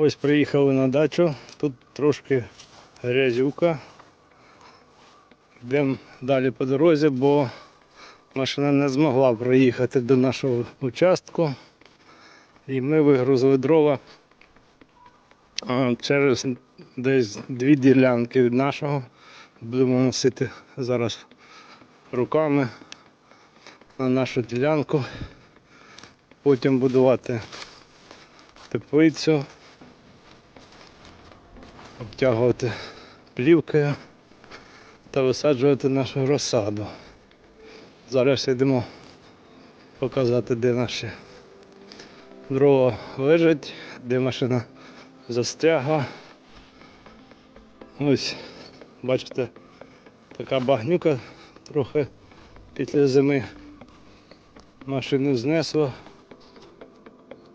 Ось приїхали на дачу. Тут трошки грязюка. Йдемо далі по дорозі, бо машина не змогла проїхати до нашого участку. І ми вигрузили дрова через десь дві ділянки від нашого. Будемо носити зараз руками на нашу ділянку. Потім будувати теплицю, обтягувати плівкою та висаджувати нашу розсаду. Зараз йдемо показати, де наші дрова лежать, де машина застрягла. Ось, бачите, така багнюка трохи після зими машину знесло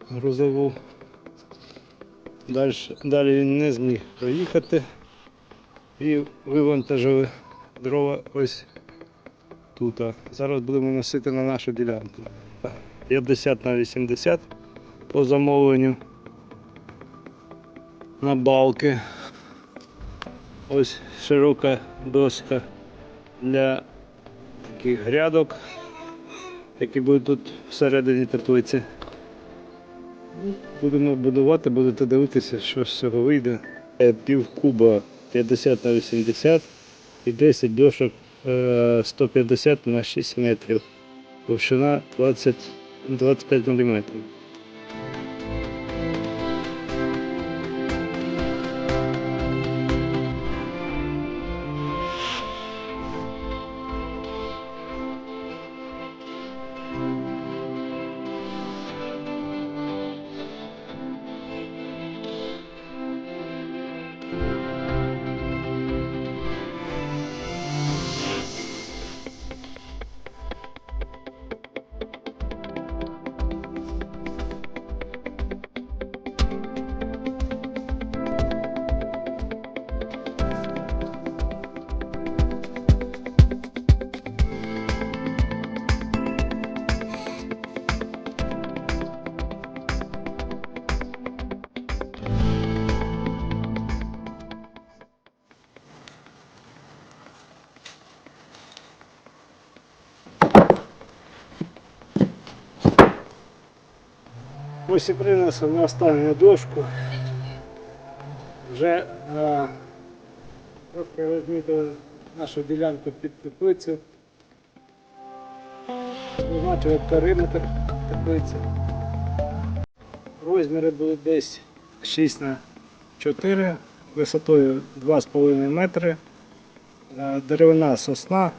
грузову. Далі, далі він не зміг проїхати і вивантажили дрова ось тут. Зараз будемо носити на нашу ділянку. 50 на 80 по замовленню на балки. Ось широка доска для таких грядок, які будуть тут всередині теплиці. Будемо будувати, будете дивитися, що з цього вийде. Е, Пів куба 50 на 80 і 10 дошок е, 150 на 6 метрів. Товщина 20, 25 мм. Ось і принесли на останню дошку. Вже а, трохи розмітили нашу ділянку під теплицю. Позначили периметр теплиці. Розміри були десь 6 на 4, висотою 2,5 метри. Деревина сосна.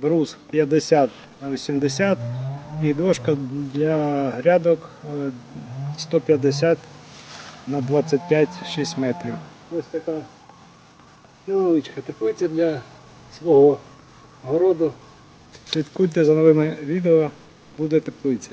Брус 50 на 80 і дошка для грядок е, 150 на 25-6 метрів. Ось така невеличка теплиця для свого городу. Слідкуйте за новими відео, буде теплиця.